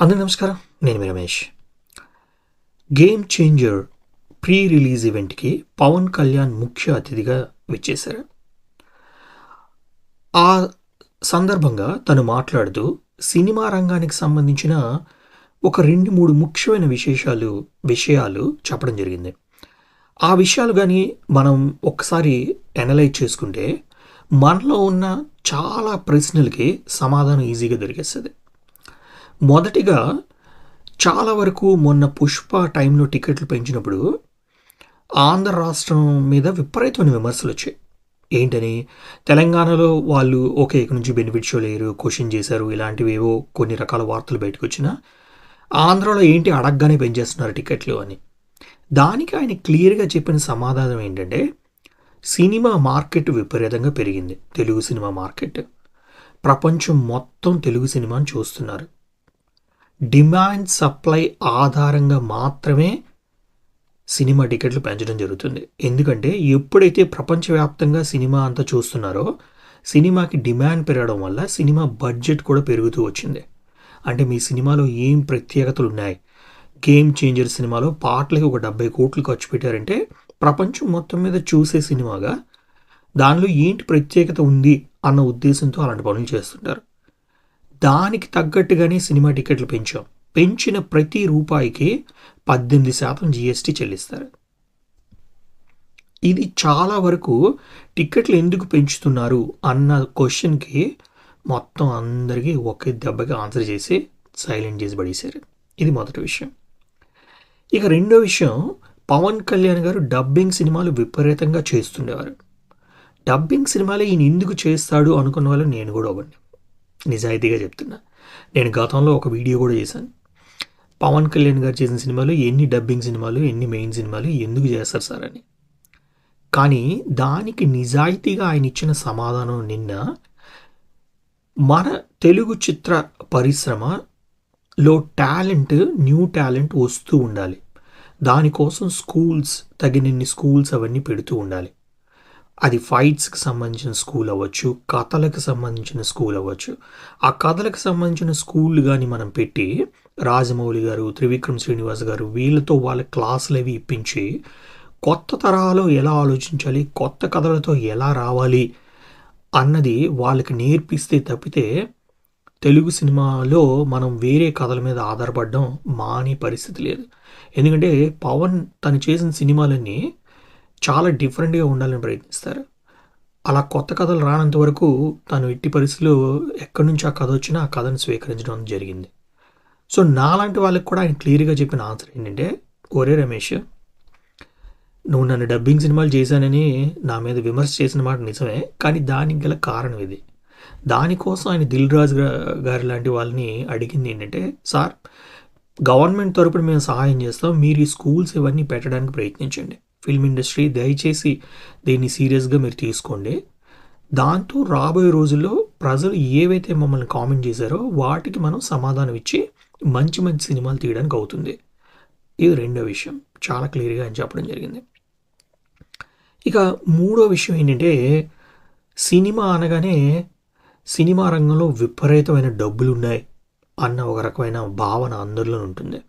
అందరి నమస్కారం. నేను మీ Ramesh. Game changer pre release ఈవెంట్కి పవన్ కళ్యాణ్ ముఖ్య అతిథిగా విచ్చేశారు. ఆ సందర్భంగా తను మాట్లాడుతూ సినిమా రంగానికి సంబంధించిన ఒక రెండు మూడు ముఖ్యమైన విశేషాలు విషయాలు చెప్పడం జరిగింది. ఆ విషయాలు కానీ మనం ఒకసారి అనలైజ్ చేసుకుంటే మనలో ఉన్న చాలా ప్రశ్నలకి సమాధానం ఈజీగా దొరికేస్తుంది. మొదటిగా చాలా వరకు మొన్న పుష్ప టైంలో టికెట్లు పెంచినప్పుడు ఆంధ్ర రాష్ట్రం మీద విపరీతమైన విమర్శలు వచ్చాయి. ఏంటని? తెలంగాణలో వాళ్ళు ఓకే ఇక్కడ నుంచి బెనిఫిట్ షో లేరు క్వశ్చన్ చేశారు ఇలాంటివి ఏవో కొన్ని రకాల వార్తలు బయటకు వచ్చినా ఆంధ్రలో ఏంటి అడగగానే పెంచేస్తున్నారు టికెట్లు అని. దానికి ఆయన క్లియర్గా చెప్పిన సమాధానం ఏంటంటే సినిమా మార్కెట్ విపరీతంగా పెరిగింది. Telugu cinema market. ప్రపంచం మొత్తం తెలుగు సినిమాని చూస్తున్నారు. డిమాండ్ సప్లై ఆధారంగా మాత్రమే సినిమా టికెట్లు పెంచడం జరుగుతుంది. ఎందుకంటే ఎప్పుడైతే ప్రపంచవ్యాప్తంగా సినిమా అంతా చూస్తున్నారో సినిమాకి డిమాండ్ పెరగడం వల్ల సినిమా బడ్జెట్ కూడా పెరుగుతూ వచ్చింది. అంటే మీ సినిమాలో ఏం ప్రత్యేకతలు ఉన్నాయి? గేమ్ చేంజర్ సినిమాలో పాటలకి ఒక డెబ్బై కోట్లు ఖర్చు పెట్టారంటే ప్రపంచం మొత్తం మీద చూసే సినిమాగా దానిలో ఏంటి ప్రత్యేకత ఉంది అన్న ఉద్దేశంతో అలాంటి పనులు చేస్తుంటారు. దానికి తగ్గట్టుగానే సినిమా టికెట్లు పెంచాం. పెంచిన ప్రతి రూపాయికి పద్దెనిమిది శాతం జీఎస్టీ చెల్లిస్తారు. ఇది చాలా వరకు టికెట్లు ఎందుకు పెంచుతున్నారు అన్న క్వశ్చన్కి మొత్తం అందరికీ ఒకే దెబ్బకి ఆన్సర్ చేసి సైలెంట్ చేసి పడేశారు. ఇది మొదటి విషయం. ఇక రెండో విషయం పవన్ కళ్యాణ్ గారు డబ్బింగ్ సినిమాలు విపరీతంగా చేస్తుండేవారు. డబ్బింగ్ సినిమాలు ఈయన ఎందుకు చేస్తాడు అనుకున్న వాళ్ళు నేను కూడా ఒకటి నిజాయితీగా చెప్తున్నా. నేను గతంలో ఒక వీడియో కూడా చేశాను. పవన్ కళ్యాణ్ గారు చేసిన సినిమాలు ఎన్ని డబ్బింగ్ సినిమాలు ఎన్ని మెయిన్ సినిమాలు ఎందుకు చేస్తారు సార్ అని. కానీ దానికి నిజాయితీగా ఆయన ఇచ్చిన సమాధానం నిన్న మన తెలుగు చిత్ర పరిశ్రమలో టాలెంట్ న్యూ టాలెంట్ వస్తూ ఉండాలి. దానికోసం స్కూల్స్ తగినన్ని స్కూల్స్ అవన్నీ పెడుతూ ఉండాలి. అది ఫైట్స్కి సంబంధించిన స్కూల్ అవ్వచ్చు కథలకు సంబంధించిన స్కూల్ అవ్వచ్చు. ఆ కథలకు సంబంధించిన స్కూల్ కానీ మనం పెట్టి రాజమౌళి గారు త్రివిక్రమ్ శ్రీనివాస్ గారు వీళ్ళతో వాళ్ళ క్లాసులు అవి ఇప్పించి కొత్త తరహాలో ఎలా ఆలోచించాలి కొత్త కథలతో ఎలా రావాలి అన్నది వాళ్ళకి నేర్పిస్తే తప్పితే తెలుగు సినిమాలో మనం వేరే కథల మీద ఆధారపడడం మానే పరిస్థితి లేదు. ఎందుకంటే పవన్ తను చేసిన సినిమాలన్నీ చాలా డిఫరెంట్గా ఉండాలని ప్రయత్నిస్తారు. అలా కొత్త కథలు రానంత వరకు తను ఎట్టి పరిస్థితులు ఎక్కడి నుంచి ఆ కథ వచ్చినా ఆ కథను స్వీకరించడం జరిగింది. సో నాలాంటి వాళ్ళకి కూడా ఆయన క్లియర్గా చెప్పిన ఆన్సర్ ఏంటంటే ఒరే రమేష్ నువ్వు నన్ను డబ్బింగ్ సినిమాలు చేశానని నా మీద విమర్శ చేసిన మాట నిజమే కానీ దానికి గల కారణం ఇది. దానికోసం ఆయన దిల్ రాజు గారు లాంటి వాళ్ళని అడిగింది ఏంటంటే సార్ గవర్నమెంట్ తరపున మేము సహాయం చేస్తాం మీరు ఈ స్కూల్స్ ఇవన్నీ పెట్టడానికి ప్రయత్నించండి. ఫిల్మ్ ఇండస్ట్రీ దయచేసి దీన్ని సీరియస్గా మీరు తీసుకోండి. దాంతో రాబోయే రోజుల్లో ప్రజలు ఏవైతే మమ్మల్ని కామెంట్ చేశారో వాటికి మనం సమాధానం ఇచ్చి మంచి మంచి సినిమాలు తీయడానికి అవుతుంది. ఇది రెండో విషయం. చాలా క్లియర్గా అని చెప్పడం జరిగింది. ఇక మూడో విషయం ఏంటంటే సినిమా అనగానే సినిమా రంగంలో విపరీతమైన డబ్బులు ఉన్నాయి అన్న ఒక రకమైన భావన అందరిలో ఉంటుంది.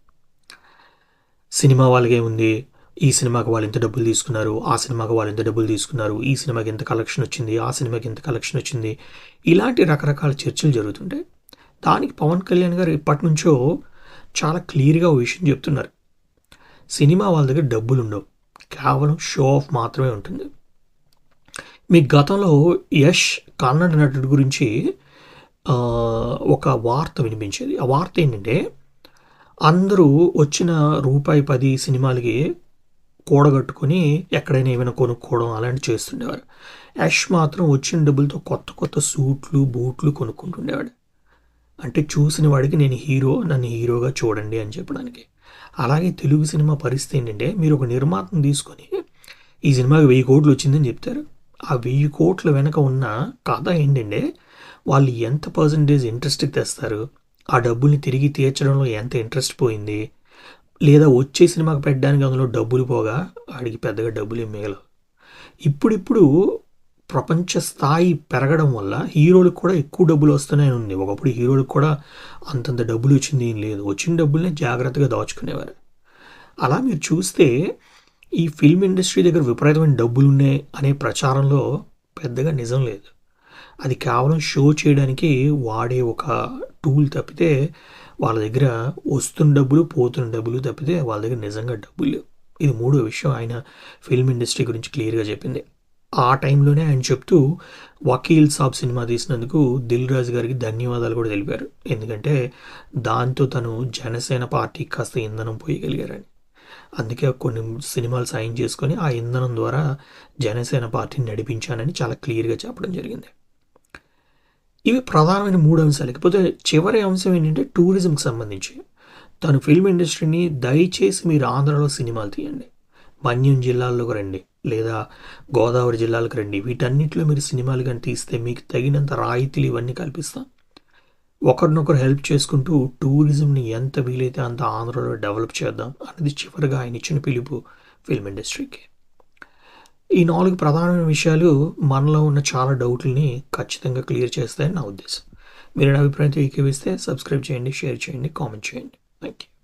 సినిమా వాళ్ళకేముంది? ఈ సినిమాకి వాళ్ళు ఎంత డబ్బులు తీసుకున్నారు? ఆ సినిమాకి వాళ్ళు ఎంత డబ్బులు తీసుకున్నారు? ఈ సినిమాకి ఎంత కలెక్షన్ వచ్చింది? ఆ సినిమాకి ఎంత కలెక్షన్ వచ్చింది? ఇలాంటి రకరకాల చర్చలు జరుగుతుంటాయి దానికి పవన్ కళ్యాణ్ గారు ఇప్పటి నుంచో చాలా క్లియర్గా ఓ విషయం చెప్తున్నారు. సినిమా వాళ్ళ దగ్గర డబ్బులు ఉండవు. కేవలం షో ఆఫ్ మాత్రమే ఉంటుంది. మీ గతంలో యష్ కన్నడ నటుడి గురించి ఒక వార్త వినిపించేది. ఆ వార్త ఏంటంటే అందరూ వచ్చిన రూపాయి పది సినిమాలకి కూడగట్టుకొని ఎక్కడైనా ఏమైనా కొనుక్కోవడం అలాంటివి చేస్తుండేవారు. యష్ మాత్రం వచ్చిన డబ్బులతో కొత్త కొత్త సూట్లు బూట్లు కొనుక్కుంటుండేవాడు. అంటే చూసిన వాడికి నేను హీరో నన్ను హీరోగా చూడండి అని చెప్పడానికి. అలాగే తెలుగు సినిమా పరిస్థితి ఏంటంటే మీరు ఒక నిర్మాతను తీసుకొని ఈ సినిమాకి వెయ్యి కోట్లు వచ్చిందని చెప్తారు. ఆ వెయ్యి కోట్ల వెనక ఉన్న కథ ఏంటంటే వాళ్ళు ఎంత పర్సంటేజ్ ఇంట్రెస్ట్కి తెస్తారు? ఆ డబ్బుల్ని తిరిగి తీర్చడంలో ఎంత ఇంట్రెస్ట్ పోయింది? లేదా వచ్చే సినిమాకి పెట్టడానికి అందులో డబ్బులు పోగా ఆడికి పెద్దగా డబ్బులు ఏం మిగలవు. ఇప్పుడిప్పుడు ప్రపంచ స్థాయి పెరగడం వల్ల హీరోలకు కూడా ఎక్కువ డబ్బులు వస్తూనే ఉంది. ఒకప్పుడు హీరోలకు కూడా అంతంత డబ్బులు వచ్చింది ఏం లేదు. వచ్చిన డబ్బుల్ని జాగ్రత్తగా దాచుకునేవారు. అలా మీరు చూస్తే ఈ ఫిల్మ్ ఇండస్ట్రీ దగ్గర విపరీతమైన డబ్బులు ఉన్నాయి అనే ప్రచారంలో పెద్దగా నిజం లేదు. అది కేవలం షో చేయడానికి వాడే ఒక టూల్ తప్పితే వాళ్ళ దగ్గర వస్తున్న డబ్బులు పోతున్న డబ్బులు తప్పితే వాళ్ళ దగ్గర నిజంగా డబ్బులు లేవు. ఇది మూడో విషయం ఆయన ఫిల్మ్ ఇండస్ట్రీ గురించి క్లియర్గా చెప్పింది. ఆ టైంలోనే ఆయన చెప్తూ వకీల్ సాబ్ సినిమా తీసినందుకు దిల్ రాజు గారికి ధన్యవాదాలు కూడా తెలిపారు. ఎందుకంటే దాంతో తను జనసేన పార్టీకి కాస్త ఇంధనం పోయగలిగారని. అందుకే కొన్ని సినిమాలు సైన్ చేసుకొని ఆ ఇంధనం ద్వారా జనసేన పార్టీని నడిపించానని చాలా క్లియర్గా చెప్పడం జరిగింది. ఇవి ప్రధానమైన మూడు అంశాలు. లేకపోతే చివరి అంశం ఏంటంటే టూరిజంకి సంబంధించి. తను ఫిల్మ్ ఇండస్ట్రీని దయచేసి మీరు ఆంధ్రలో సినిమాలు తీయండి. మన్యం జిల్లాల్లోకి రండి. లేదా గోదావరి జిల్లాలకు రండి. వీటన్నిటిలో మీరు సినిమాలు కానీ తీస్తే మీకు తగినంత రాయితీలు ఇవన్నీ కల్పిస్తాం. ఒకరినొకరు హెల్ప్ చేసుకుంటూ టూరిజంని ఎంత వీలైతే అంత ఆంధ్రలో డెవలప్ చేద్దాం అనేది చివరిగా ఆయన ఇచ్చిన పిలుపు ఫిల్మ్ ఇండస్ట్రీకి. ఈ నాలుగు ప్రధానమైన విషయాలు మనలో ఉన్న చాలా డౌట్లని ఖచ్చితంగా క్లియర్ చేస్తాయని నా ఉద్దేశం. మీరు అభిప్రాయం అభిప్రాయంతో ఏకీవిస్తే సబ్స్క్రైబ్ చేయండి షేర్ చేయండి కామెంట్ చేయండి. Thank you